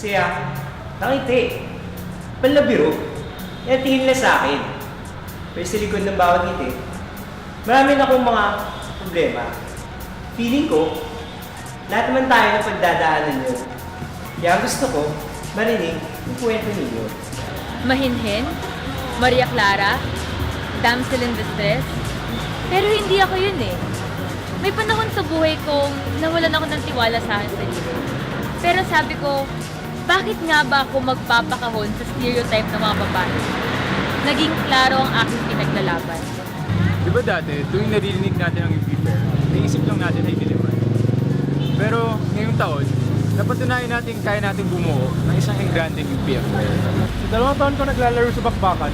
Siya, nakiti. Panlabiro. Eh, tingin nila sa akin. Pero sa likod ng bawat ngiti, marami na akong mga problema. Feeling ko, lahat naman tayo na pagdadaanan yun. Kaya gusto ko, marinig yung kwento ninyo. Mahinhin, Maria Clara, damsel in distress. Pero hindi ako yun eh. May panahon sa buhay kong nawalan ako ng tiwala sa akin sarili. Pero sabi ko, bakit nga ba ako magpapakahon sa stereotype ng mga babae? Naging klaro ang aking pinaglalaban. Di ba dati, tuwing naririnig natin ang UP Fair, naisip lang natin ay diliman. Pero ngayong taon, napatunayan natin kaya natin bumuo ng isang engranding UPF. Sa dalawang taon ko naglalaro sa bakbakan,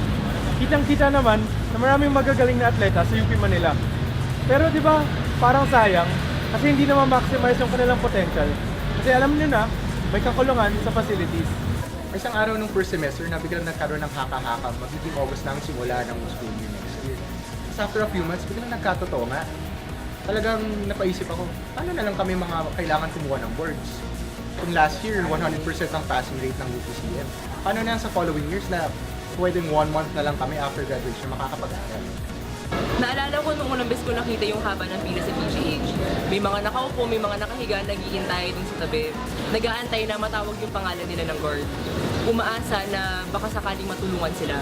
kitang-kita naman na maraming magagaling na atleta sa UP Manila. Pero di ba, parang sayang kasi hindi naman maximize yung kanilang potential. Kasi alam niyo na, may kakulungan sa facilities. Isang araw nung first semester na biglang nagkaroon ng haka-haka, magiging August na ang simula ng school year next year. Tapos after a few months, biglang nagkatotoo nga. Talagang napaisip ako, paano na lang kami mga kailangan kumuha ng boards? Kung last year, 100% ang passing rate ng UPCM. Paano na sa following years na pwedeng one month na lang kami after graduation makakapag-aral? Naalala ko nung unang beses ko nakita yung haba ng pila sa PGH. May mga nakaupo, may mga nakahiga, naghihintay dun sa tabi. Nag-aantay na matawag yung pangalan nila ng guard. Umaasa na baka sakaling matulungan sila.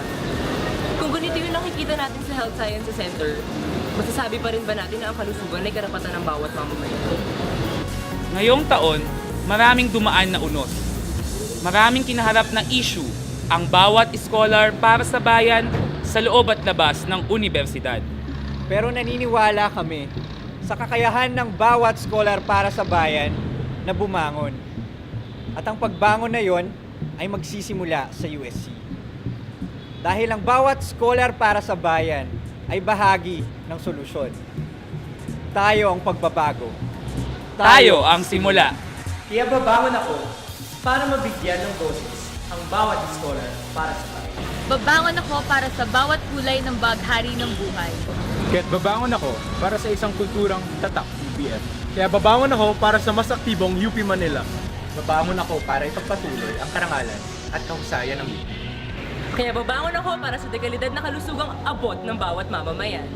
Kung ganito yung nakikita natin sa Health Sciences Center, masasabi pa rin ba natin na ang kalusugan ay karapatan ng bawat mamamayan? Ngayong taon, maraming dumaan na unos. Maraming kinaharap na issue ang bawat scholar para sa bayan sa loob at labas ng universidad. Pero naniniwala kami sa kakayahan ng bawat scholar para sa bayan na bumangon. At ang pagbangon na yon ay magsisimula sa USC. Dahil ang bawat scholar para sa bayan ay bahagi ng solusyon. Tayo ang pagbabago. Tayo ang simula. Kaya babangon ako para mabigyan ng boses ang bawat scholar para sa bayan. Babangon ako para sa bawat kulay ng baghari ng buhay. Kaya't babangon ako para sa isang kulturang tatak UPF. Kaya babangon ako para sa mas aktibong UP Manila. Babangon ako para ipagpatuloy ang karangalan at kahusayan ng UP. Kaya babangon ako para sa dekalidad na kalusugang abot ng bawat mamamayan.